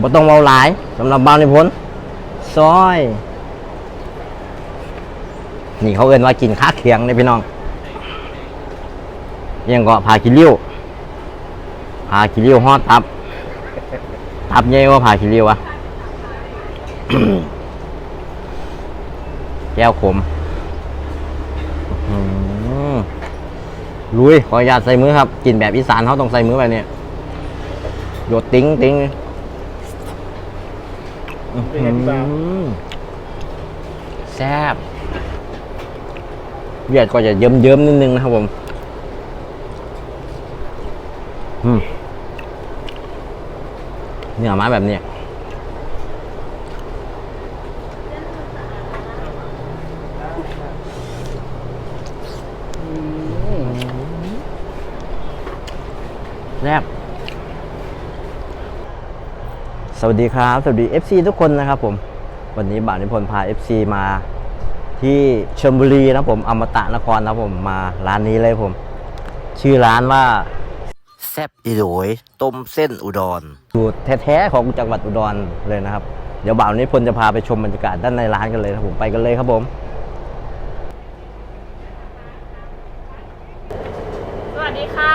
บ่ต้องเบาหลายสำหรับบ้านในพ้นซอย นี่เขาเอิ้นว่ากินค้าเคียงเลยพี่น้องยังก็พากิริ้ยวพากิริ้ยวฮอดตับ ตับใหญ่ว่าพากิริ้ยวอะแก้วขมลุยขออนุญาตใส่มือครับ กินแบบอีสานเขาต้องใส่มือแบบนี้โยดติ้งติ้ง เป็นไงพี่บ่าวหือแซ่บเวียดก็จะเยิ้มๆนิดนึงนะครับผมอืมเนื้อไม้แบบนี้แรบ สวัสดีครับ สวัสดี FC ทุกคนนะครับผม วันนี้บ่าวนิพนธ์พา FC มาที่ชลบุรีนะครับผมอมตะนครนะครับผมมาร้านนี้เลยผม ชื่อร้านว่าแซบอีโดยต้มเส้นอุดรสูตรแท้ๆของจังหวัดอุดรเลยนะครับ เดี๋ยวบ่าวนิพนธ์จะพาไปชมบรรยากาศด้านในร้านกันเลยนะครับผมไปกันเลยครับผม สวัสดีค่ะ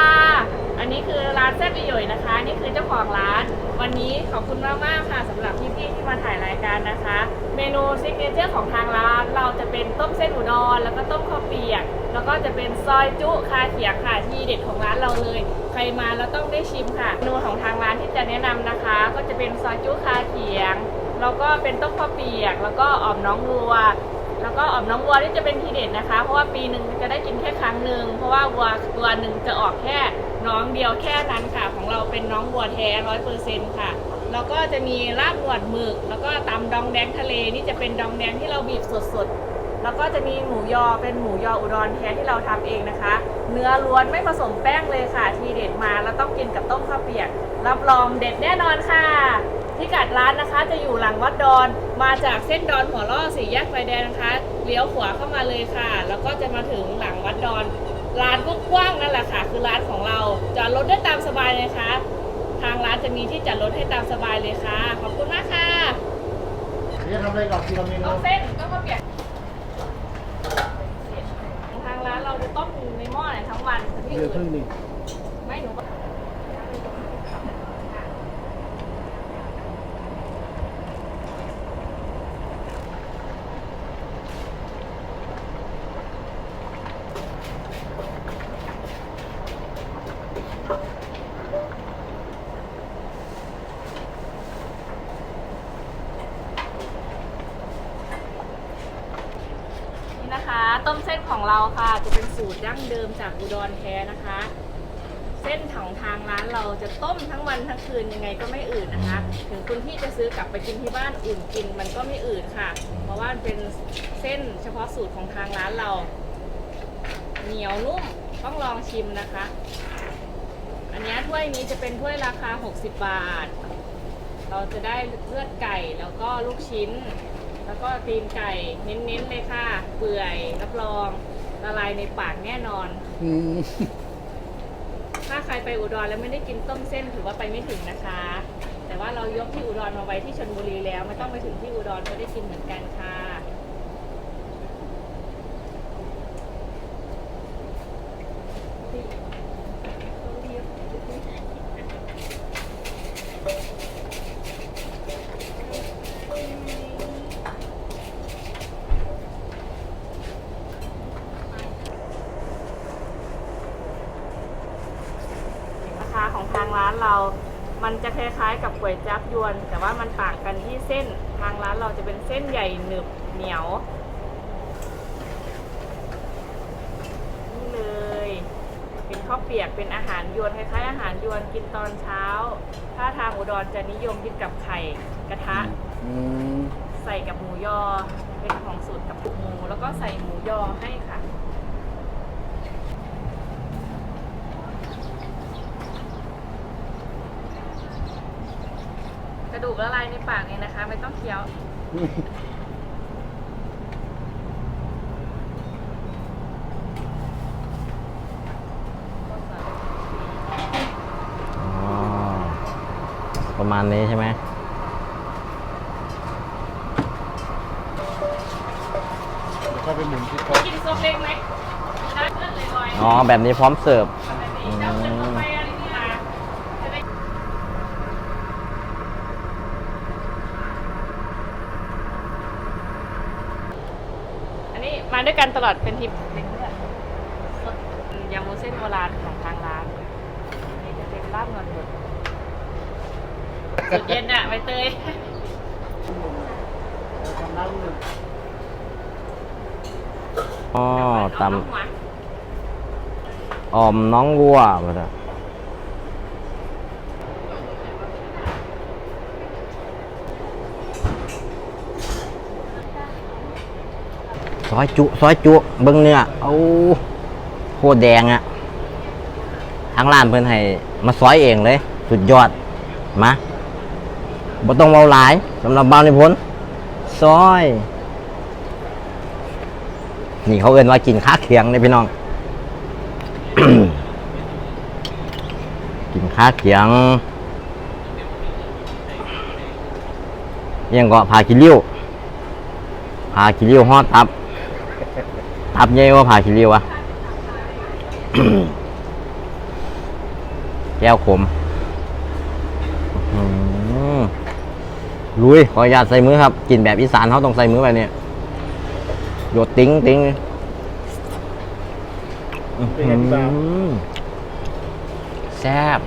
อันนี้คือร้านแซ่บอีหยยนะคะ นี่คือเจ้าของร้าน วันนี้ขอบคุณมากมากค่ะสำหรับพี่ๆที่มาถ่ายรายการนะคะ เมนูซิกเนเจอร์ของทางร้าน เราจะเป็นต้มเส้นอุดรแล้วก็ต้มข้าวเปียก แล้วก็จะเป็นซอยจุคาเขียงค่ะที่เด็ดของร้านเราเลย ใครมาแล้วต้องได้ชิมค่ะเมนูของทางร้านที่จะแนะนำนะคะ ก็จะเป็นซอยจุคาเขียงแล้วก็เป็นต้มข้าวเปียก แล้วก็อ่อมน้องวัวแล้วก็อ่อมน้องวัวนี่จะเป็นทีเด็ดนะคะ เพราะว่าปีหนึ่งจะได้กินแค่ครั้งหนึ่งเพราะว่าวัวตัวหนึ่งจะออกแค่ น้องเดียวแค่นั้นค่ะ ของเราเป็นน้องวัวแท้ร้อยเปอร์เซ็นต์ค่ะ แล้วก็จะมีลาบหนวดหมึก แล้วก็ตำดองแดงทะเลนี่จะเป็นดองแดงที่เราบีบสดๆ แล้วก็จะมีหมูยอเป็นหมูยออุดรแท้ที่เราทำเองนะคะ เนื้อล้วนไม่ผสมแป้งเลยค่ะ ทีเด็ดมาแล้วต้องกินกับต้มข้าวเปียก รับรองเด็ดแน่นอนค่ะพิกัดร้านนะคะจะอยู่หลังวัดดอนมาจากเส้นดอนหัวล่อสี่แยกไฟแดงนะคะเลี้ยวขวาเข้ามาเลยค่ะ แล้วก็จะมาถึงหลังวัดดอน ร้านก็กว้างนั่นแหละค่ะ คือร้านของเราจอดรถได้ตามสบายเลยค่ะทางร้านจะมีที่จอดรถให้ตามสบายเลยค่ะ ขอบคุณมากค่ะจะทำอะไรก่อนทีละเมนูเอาเส้นก็ข้าวเปียกทางร้านเราจะต้มในหม้อเนี่ยทั้งวันที่เดืออื่นครึ่งนหนึ่งไม่หนูก็นี่นะคะ ต้มเส้นของเราค่ะ จะเป็นสูตรดั้ งเดิมจากอุดรแท้นะคะ เส้นของทางร้านเราจะต้มทั้งวันทั้งคืนยังไงก็ไม่อืดนะคะ ถึงคุณพี่จะซื้อกลับไปกินที่บ้านอุ่นกินมันก็ไม่อืดค่ะ เพราะว่ามันเป็นเส้นเฉพาะสูตรของทางร้านเรา เหนียวนุ่มต้องลองชิมนะคะ อันนี้ถ้วยนี้จะเป็นถ้วยราคา 60 บาท เราจะได้เลือดไก่แล้วก็ลูกชิ้น แล้วก็ตีนไก่เน้นๆเลยค่ะ เปื่อยรับรอง ละลายในปากแน่นอน อืมถ้าใครไปอุดรแล้วไม่ได้กินต้มเส้นถือว่าไปไม่ถึงนะคะ แต่ว่าเรายกที่อุดรมาไว้ที่ชลบุรีแล้วไม่ต้องไปถึงที่อุดรก็ได้กินเหมือนกันค่ะ ราคาของทางร้าน เรา มันจะคล้ายๆ กับก๋วยจั๊บยวน แต่ว่ามันต่างกันที่เส้น ทางร้านเราจะเป็นเส้นใหญ่หนึบเหนียวนี่เลย เป็นข้าวเปียกเป็นอาหารยวนคล้ายๆอาหารยวนกินตอนเช้า ถ้าทางอุดรจะนิยมกินกับไข่กระทะ อืม ใส่กับหมูยอ เป็นของสูตรกับหมู แล้วก็ใส่หมูยอให้ ระดูกละลายในปากเลยนะคะ ไม่ต้องเคี้ยว อ๋อประมาณนี้ใช่ไหมเดี๋ยวค่หมุนที่โกินซุปเล็กไหมอ๋อ แบบนี้พร้อมเสิร์ฟ ด้วยกันตลอดเป็นทริปเล็กเลือดสดยำมุนเส้นโบราณของทางร้านอันนี้จะเป็นลาบเงินบดสุดเย็นอะใบเตยทำน้ำหนึ่งอ๋อตเอาน้ำหวานำออมน้องวัวมาเถอ ซอยจุซอยจุเบิ้งเนื้อเอาโคตรแดงอะทางร้านเพิ่นให้มาซอยเองเลย สุดยอดมาบ่ต้องเบาหลายสำหรับเบาในพ้นซอย นี่เขาเอิ้นว่ากินข้าเคียงเลยพี่น้อง กินข้าเคียงยังก็พากิริ้วพากิริ้วฮอดตับ ตับใหญ่กว่าพากิริ้วอะแก้วขมอื้อหือลุยขออนุญาตใส่มือครับ กินแบบอีสานเขาต้องใส่มือแบบนี้โยดติ้งติ้งเป็นไงพี่บ่าวอืมแซ่บ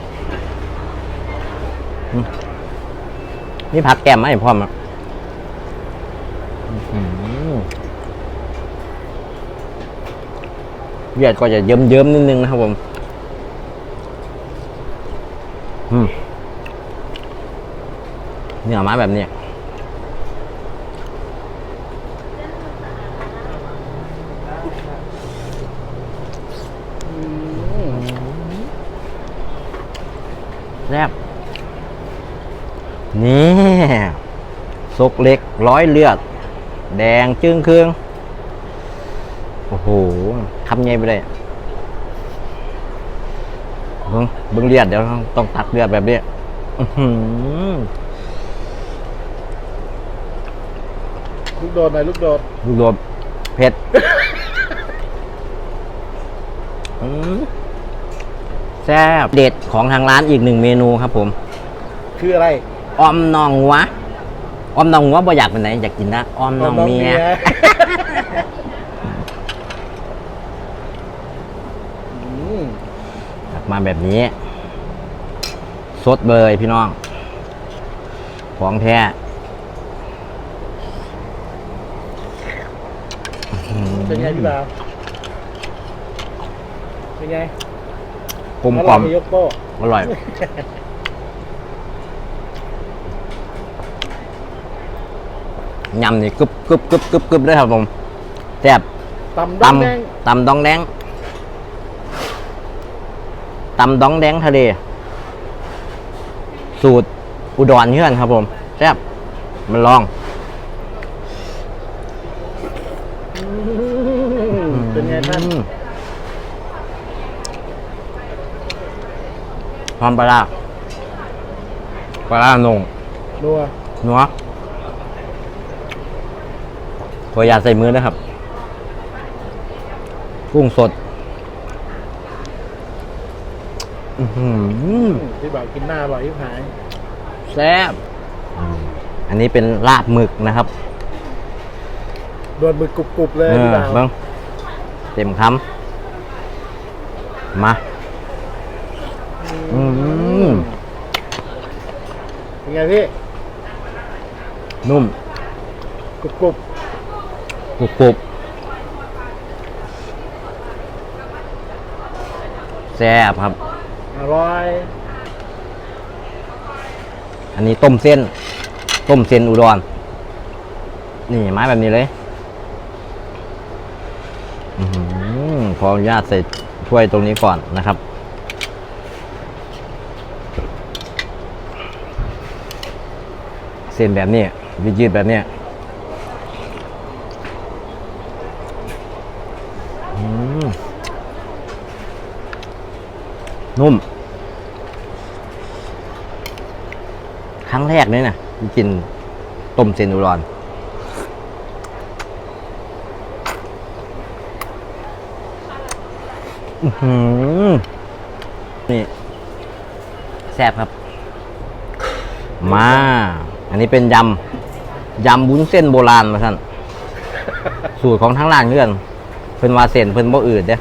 อืมนี่ผักแก้มไหมพ่อมอะ เวียดก็จะเยิ้มๆนิดนึงนะครับผมเนื้อไม้แบบนี้แซ่บนี่สุกเล็กร้อยเลือด แดงจึ้งเครื่อง โอ้โหคำใหญ่ไปเลยเบิ้งเบิ้งเลือดเดี๋ยวต้องตักเลือดแบบนี้อื้อหือลูกโดดหน่อยลูกโดดลูกโดดเผ็ดอืมแซ่บเด็ดของทางร้านอีกหนึ่งเมนูครับผม คืออะไรออมนองหัวออมนองหัวบ่อยากเป็นไหนอยากกินนะออมนองเมีย อืม มาแบบนี้ สดเลยพี่น้อง ของแท้เป็นไงพี่บ่าวเป็นไงกลมกล่อมอร่อยไหยกโป้อร่อย ยำนี่กรึบกรึบกรึบกรึบกรึบเลยครับผมแซ่บตำตดำแดงำตำดองแดง ตำดองแดงทะเล สูตรอุดรเพื่อนครับผมแซ่บมาลองอืมเป็นไงท่านอืมพร้อมปลาร้าปลาร้าหนงนัวนัวขออย่าตใส่มือนะครับ กุ้งสด อื้อหืออืมพี่บ่าวกินหน้าบ่อยที่หาย แซ่บอันนี้เป็นลาบหมึกนะครับโดนมือกรุบๆเลยเอพี่อบ่าว เบิ้งเต็มคำมา อืม เป็นไงพี่นุ่มกรุบกรุบกรุบกรุบแซ่บครับๆ อร่อย อันนี้ต้มเส้น ต้มเส้นอุดร นี่ไม้แบบนี้เลยอื้อหือขออนุญาตใส่ถ้วยตรงนี้ก่อนนะครับ เส้นแบบนี้ยืดๆแบบนี้นุ่ม ครั้งแรกเนี่ยนะกินต้มเซนูรอน นี่แซ่บครับ มา อันนี้เป็นยำ ยำบุ้นเส้นโบราณมาท่าน สูตรของทั้งร้านเพื่อน เพิ่นวาเซนเพิ่นบ่อื่นเด้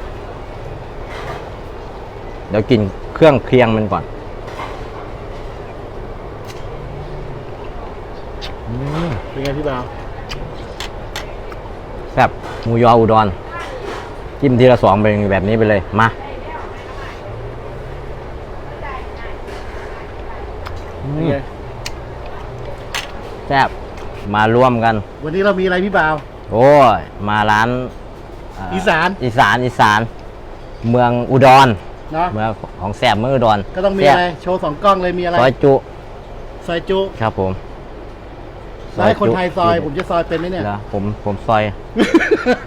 เดี๋ยวกินเครื่องเคียงมันก่อน อืมเป็นไงพี่บ่าวแซ่บหมูยออุดรจิ้มทีละสองเป็นแบบนี้ไปเลย มาอืเป็นมไงแซ่บมาร่วมกัน วันนี้เรามีอะไรพี่บ่าว โอ้ยมาร้านเอีสาน อีสานอีสาน เมืองอุดรเนาะเมืองของแสบเมืองอุดรก็ต้องมีแซ่บอะไร โชว์สองกล้องเลยมีอะไรซอยจุซอยจุครับผม แล้วให้คนไทยซอยจุผมจะซอยเป็นไหมเนี่ยแล้วผมผมซอย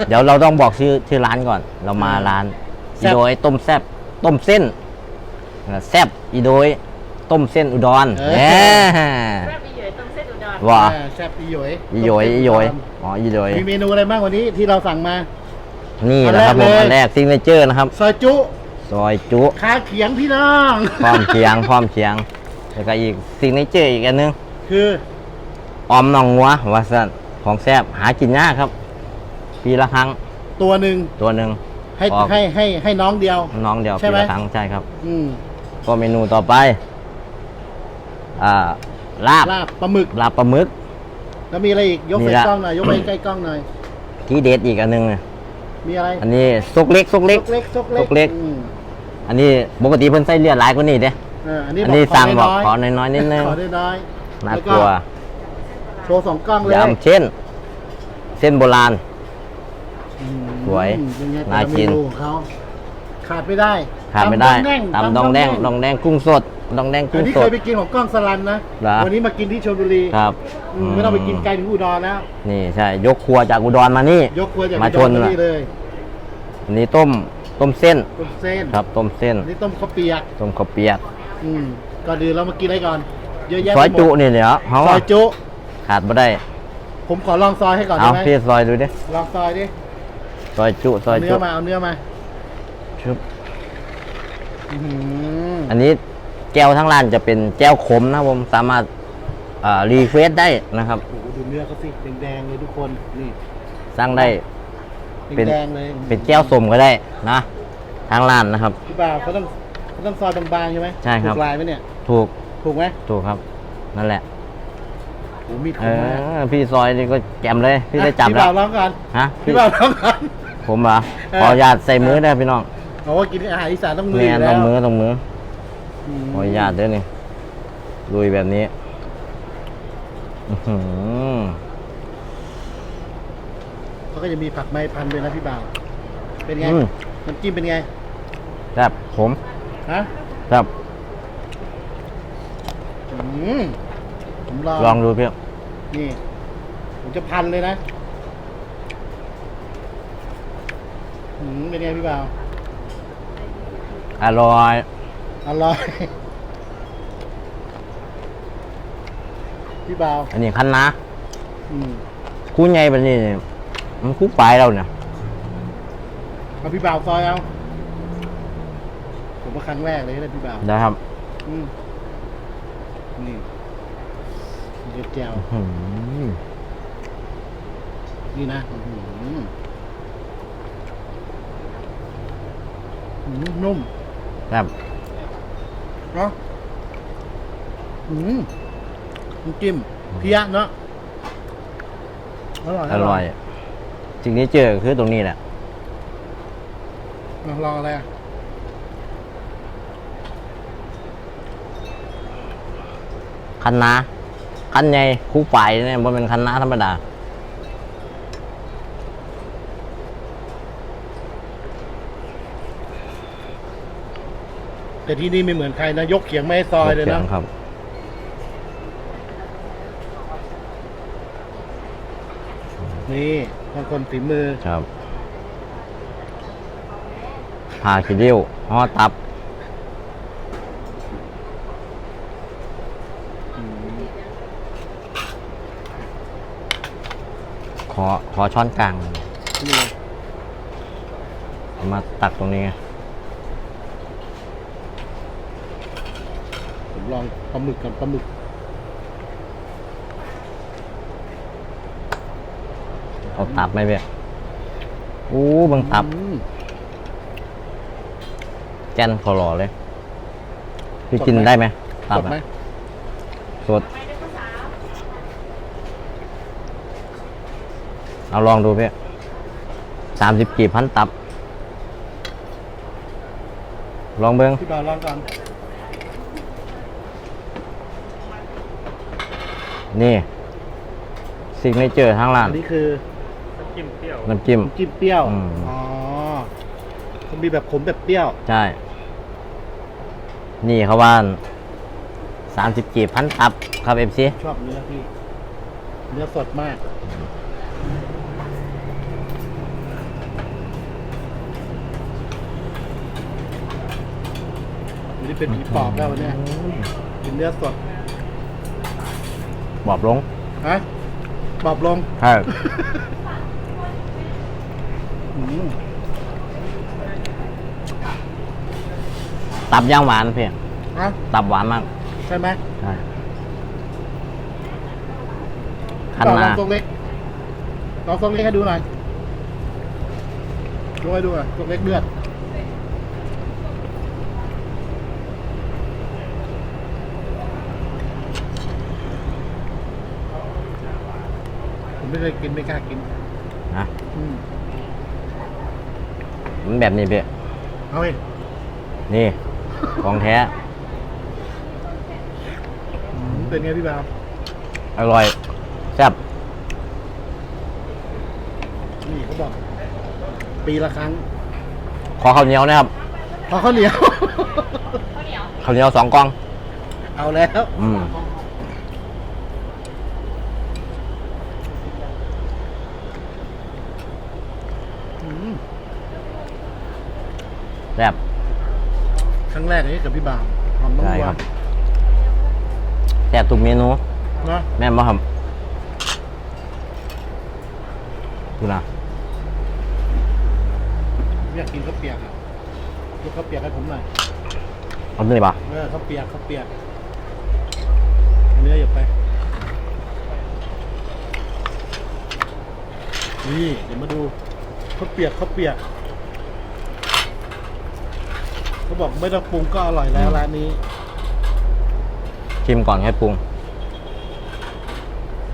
เดี๋ยวเราต้องบอกชื่อชื่อร้านก่อน เรามาร้านแซ่อีบ โดยต้มแซบต้มเส้นเออแซบอีโดยต้มเส้นอุดรเออ แหมแซ่บอีเหยยต้มเส้นอุดรว่าอ่าแซ่บอีโหยอีโยยอีโยยอ๋ออีโดยมีเมนูอะไรบ้างวันนี้ที่เราสั่งมา นี่อันนะครับผมแรกเลย อันแรกซิงเกิลเจอร์นะครับ ซอยจุซอยจุ ขาเขียงพี่น้อง พร้อมเคียงพร้อมเคียงแล้วก็อีกซิงเจอร์อีกอันนึงคือ ออมหนองงัววาสันของแซบหากินยากครับ ปีละครั้งตัวหนึ่งตัวหนึ่ง ให้ออก ให้ให้ให้น้องเดียว น้องเดียวใช่ปีไหม ละครั้งใช่ครับ อืมก็เมนูต่อไปอ่าลาบลาบปลาหมึก ลาบปลาหมึก แล้วมีอะไรอีกยกมีใส่ละ กล้องหน่อยยกไปใกล้กล้องหน่อย ที่เด็ดอีกอันหนึงมีอะไรอันนี้ซกเล็กซกเล็ก ซกเล็กซกเล็ซกเล็ก อืมอันนี้ปกติเพิ่นใส่เลือดหลายกว่านี้เด้เอออันนี้อันนี้ขสั่งบอกน้ยๆขอน้อยๆนิดนึง ขอน้อยๆน่าแล้วกลัว โชว์สองกล้องเลยยำเช่น เส้นโบราณ อืมสวยเป็นไงน่าแต่ละกิน เมนูของเขาขาดไม่ได้ขาดไม่ได้ตำตำดองแดงดองแดงกุ้งสดดองแดงอักุ้นงนี้สเคด ยไปกินของกล้องสลันนะ เหรอ วันนี้มากินที่ชลบุรีครับ อืมไม่ต้องไปกินไกลถึงอุดรแล้ว นี่ใช่ยกครัวจากอุดรมานี่ ยกครัวจากมาอุดชรนมาน่ะนี่เลยอันนี้ต้มต้มเส้นต้มเส้นครับ ต้มเส้น อันนี้ต้มข้าวเปียก ต้มข้าวเปียกอืมก่อนอื่นเรามากินอะไรก่อน เยอะแยะซอยไปหมดจุนี่เดี๋ยวเขาซอยจุ ขาดไม่ได้ ผมขอลองซอยให้ก่อนเอาได้ไหมพี่ซอยดูดิลองซอยดิซอยจุซอยเอาเนื้จุอมาเอาเนื้อมาชึบอื้อหืออันนี้แก้วทั้งร้านจะเป็นแก้วขมนะครับผมสามารถอ่ารีเควสได้นะครับ โอ้โหดูเนื้อเขาสิแดงๆเลยทุกคนนี่สั่งได้ เป็น แดงๆเลยเป็นแก้วสมก็ได้นะทางร้านนะครับ พี่บ่าวเขาต้องเขาต้องซอยบางๆใช่ไหมใช่ครับ ถูกลายไหมเนี่ย ถูกถูกไหมถูกครับ นั่นแหละ โอ้มีดคเอมมากอพี่ซอยนี่ก็แจมเลย พี่ได้จับพี่แล้บ่าววร้องก่อนฮะพี่บ่าวร้องก่อนผมเหรอเออ ขออนุญาตใส่มือได้พี่น้องบอกว่ากินอาหารอีสานต้องมือแม่ยู่นแล้ต้อวงมือต้องมือมขออนุญาตด้วยนี่ลุยแบบนี้อื้อหือเขาก็จะมีผักไม้พันธุ์ด้วยนะพี่บ่าว เป็นไงอืมน้ำจิ้มเป็นไงครับผมฮะครับอืม ผมลองลองดูพี่นี่ ผมจะพันเลยนะอืมเป็นไงพี่บ่าว อร่อย อร่อย พี่บ่าว อันนี้คันนะอืมคู่ใหญ่แบบนี้นี่มันคู่ปลายเราเนี่ยเอาพี่บ่าวซอยเอา ผมว่าครั้งแรกเลยนะพี่บ่าว นะครับ อืมนี่ เด็ดแก้วอื้อหือนี่นะอื้อหืออืมนุ่มครับเนาะอืมน้ำจิ้มเพี้ยเนาะอร่อยอร่อยสิ่งที่เจอคือตรงนี้แหละลองลองอะไรอะคันนา คันใหญ่คู่ปลายเนี่ยมันเป็นคันนาธรรมดาแต่ที่นี่ไม่เหมือนใครนะยกเขียงไม่ให้ซอยเลยสีนะงครับนี่บางคนฝีมือ ครับผ่าขี้ริ้วห่อตับ อขอช้อนกลางเอามาตักตรงนี้ผมลองปลาหมึกกับปลาหมึกเอาตับไหมเบี้ยอู้บางตับ อืแจนคอหล่อเลย พี่กินได้ไหมตับไหมสด เอาลองดูพี่สามสิบกี่พันตับ ลองเบิ้งพี่บาลองกันนี่สิ่งไม่เจอทางร้านอันนี้คือน้ำจิ้มน้ำจิ้มเปรี้ยว อืม อ๋อมันมีแบบขมแบบเปรี้ยว ใช่ นี่เขาว่าสามสิบกี่พันตับครับเอฟซีชอบเนื้อพี่ เนื้อสดมาก อันนี้เป็นผีปอบแล้ววันเนี้ยกินเนื้อสดบอบลงฮะปอบลงใช่อืมตับย่างหวานเพียงฮะตับหวานมากใช่ไหมใช่คันลองนาทรงเล็กลองทรงเล็กให้ดูหน่อยลองให้ดูหน่อยทรงเล็กเลือด ผมไม่ เคยกินไม่กล้ากินนะอืมมันแบบนี้เพียเอาเองนี่ ของแท้อืมเป็นไงพี่บ่าวอร่อยแซ่บนี่เขาบอก ปีละครั้ง ขอข้าวเหนียวนะครับพอข้าวเหนียวข้าวเหนียว ข้าวเหนียวสองกล่อง เอาแล้ว อืม อืม แซ่บ ครั้งแรกนี่กับพี่บ่าวหอมมากใช่ๆครับ แซ่บทุกเมนูเนาะแม่นบ่ครับดูนะอยากกินข้าวเปียกอะยกข้าวเปียกให้ผมหน่อยเอาเลยปะเออข้าวเปียกข้าวเปียกเอาเนื้ออย่าไปนี่เดี๋ยวมาดูข้าวเปียกข้าวเปียก เขาบอกไม่ต้องปรุงก็อร่อยแล้วร้านนี้ ชิมก่อนให้ปรุง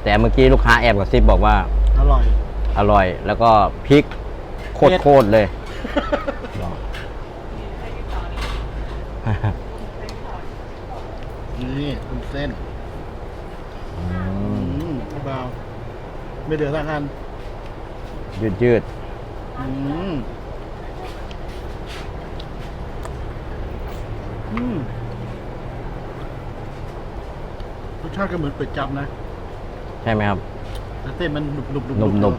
แต่เมื่อกี้ลูกค้าแอบกับซิบบอกว่า อร่อย อร่อย แล้วก็พริกโคตรโคตรเลย นี่คุณเส้นอือืมมพี่บ่าวไม่เดือดสักอันยืดยืดอืมอืมร สชาติก็เหมือนเป็ดจับนะ ใช่ไหมครับ แต่เส้นมันหนุบหนุบหนุบหนุบ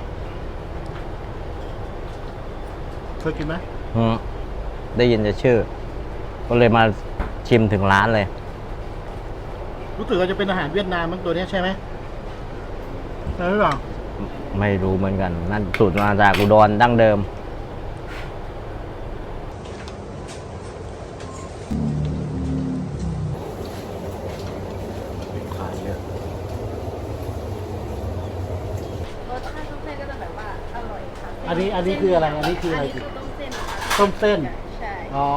เคยกินไหมอืมได้ยินจะชื่อ ก็เลยมาชิมถึงร้านเลย รู้สึกว่าจะเป็นอาหารเวียดนามมั้งตัวเนี้ยใช่ไหมใช่หรือเปล่า ไม่รู้เหมือนกัน นั่นสูตรมาจากอุดรดั้งเดิม นนี้อันนี้คืออะไรอันนี้คืออะไรอันนี้คือต้มเส้นนะคะต้มเส้น ใช่ อ๋อ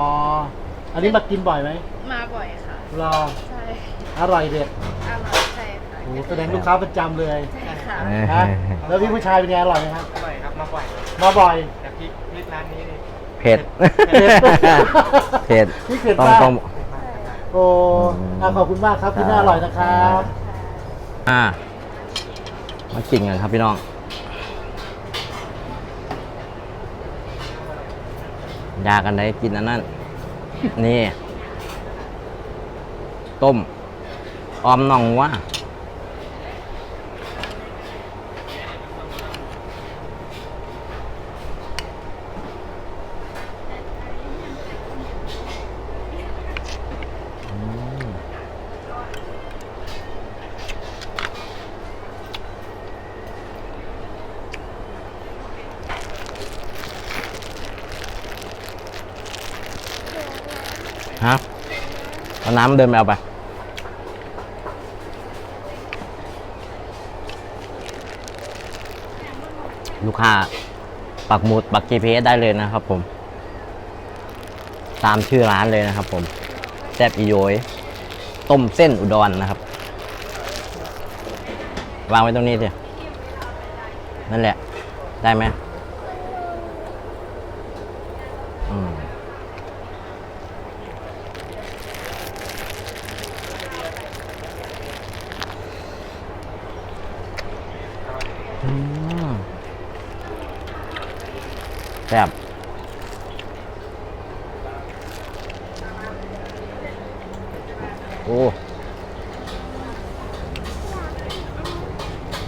อันนี้มากินบ่อยไหมมาบ่อยค่ะ รอ ใช่ อร่อยเด็ดอร่อยใช่ค่ะโอ้โหแสดงลูกค้าประจำเลยใช่ค่ะ ฮะแล้วพี่ผู้ชายเป็นไงอร่อยไหมครับ อร่อยครับมาบ่อยมาบ่อย แต่พริกพริกร้านนี้นี่เผ็ด เผ็ดเผ็ดนี่เผ็ดต้องมาก ต้องโอ้อะขอบคุณมากครับที่น่าอร่อยนะครับ อ่า มากินกันครับพี่น้อง ยากันได้กินอันนั้น นี่ ต้ม ออมน่องว่า น้ำเดินไปเอาไป ลูกค้าปักหมุดปักกีเพสได้เลยนะครับผม ตามชื่อร้านเลยนะครับผมแซ่บอีโยยต้มเส้นอุดรนนะครับ วางไว้ตรงนี้เถอะนั่นแหละ ได้ไหม โอ้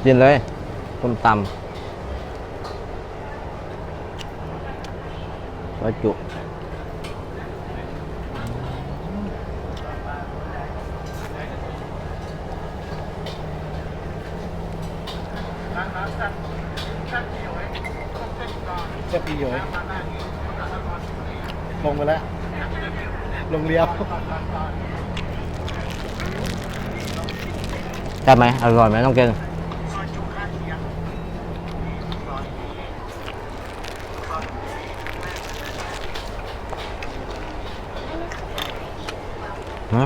กินเลยต้มตำซอยจุแซ่บพี่โยยลงไปแล้ว ลงเลี้ยว ได้ไหมอร่อยไหมต้องเกินฮะ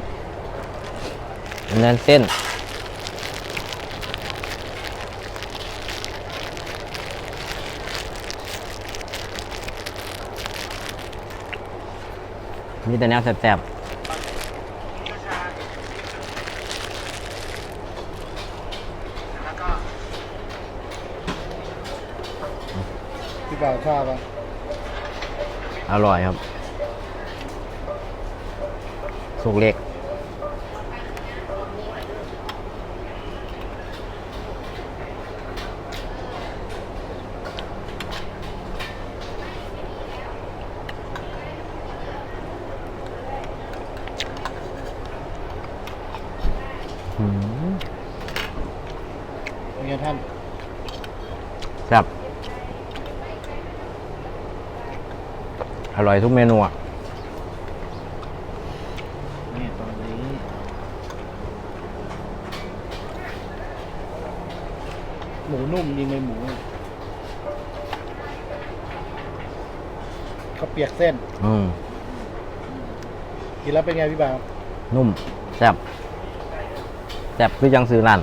อันนั้นเส้นมีแต่แนวแสบพี่ บ่าวชอบอะๆอร่อยครับ สุกเล็ก อืม เป็นไงท่านครับ อร่อยทุกเมนูอะนี่ตอนนี้หมูนุ่มยิงเลยหมูเขาวเปียกเส้น อืมกินแล้วเป็นไงพี่บ่าวนุ่มแซ่บแซ่บคือยังซื้อร้าน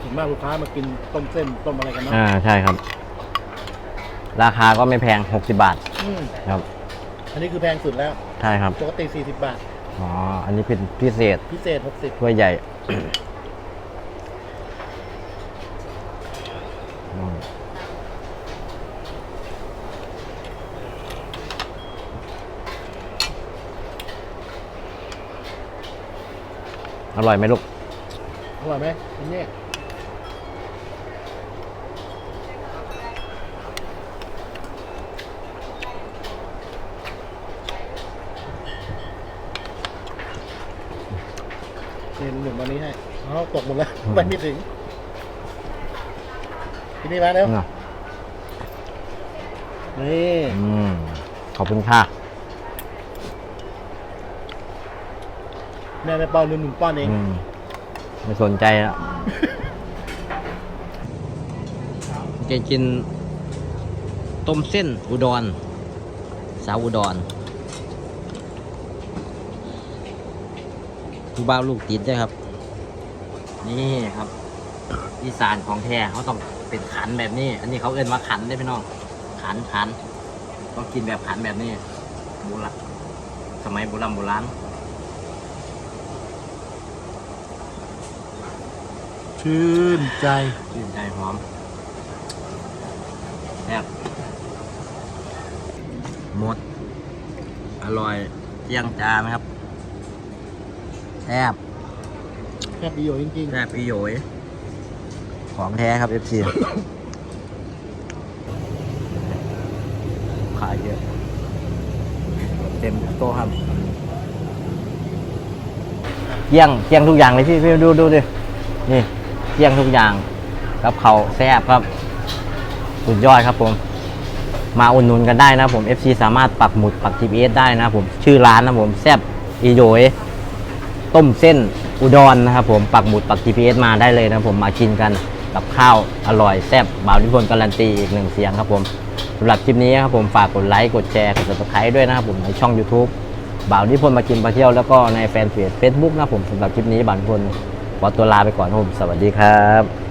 ถึง มากลูกค้ามากินต้มเส้นต้มอะไรกันเนาะอ่าใช่ครับ ราคาก็ไม่แพง 60 บาทอืมครับ อันนี้คือแพงสุดแล้ว ใช่ครับ ปกติ 40 บาท อ๋อ อันนี้เป็นพิเศษพิเศษ 60ถ้วยใหญ่ อืมอร่อยไหมลูก อร่อยไหมอันนี้ นี่หนึ่งวันนี้ให้เอาตกหมดแล้วอืมไปไม่ถึงที่นี่มาแล้วน่ะนี่อืมขอบคุณค่ะแม่ไม่ป้อนนุ่นหนุ่มป้อนเองอืมไม่สนใจแล้วจะกิน ต้มเส้นอุดร สาวอุดร ผู้บ้าวลูกติดด้วยครับ นี่ครับ อีสานของแท้เขาต้องเป็นขันแบบนี้ อันนี้เขาเอิ้นว่าขันได้พี่น้อง ขันขันต้องกินแบบขันแบบนี้โบราณสมัยโบราณโบราณชื่นใจชื่นใจพร้อมแซ่บหมด อร่อยเจียงจานครับ แซ่บแค่ประโยชน์จริงแซ่บอีโหยของแท้ครับ FC ขายเยอะ เต็มโต๊ะครับเกี้ยงเกี้ยงทุกอย่างเลยพี่พี่ดูดูดิ นี่เกี้ยงทุกอย่างกับเขาวแซ่บครับ สุดยอดครับผม มาอุ่นนุนกันได้นะผม FC สามารถปักหมุดปัก GPS ได้นะผม ชื่อร้านนะผมแซ่บอีโยย ต้มเส้นอุดรนะครับผมปักหมุดปัก GPS มาได้เลยนะผมมากินกันกับข้าวอร่อยแซ่บบ่าวนิพนธ์การันตีอีกหนึ่งเสียงครับผมสำหรับคลิปนี้ครับผมฝากกดไลค์กดแชร์กด subscribe ด้วยนะครับผมในช่อง YouTube บ่าวนิพนธ์มากินมาเที่ยวแล้วก็ในแฟนเพจ Facebook นะครับผมสำหรับคลิปนี้บ่าวนิพนธ์ขอตัวลาไปก่อนครับผมสวัสดีครับ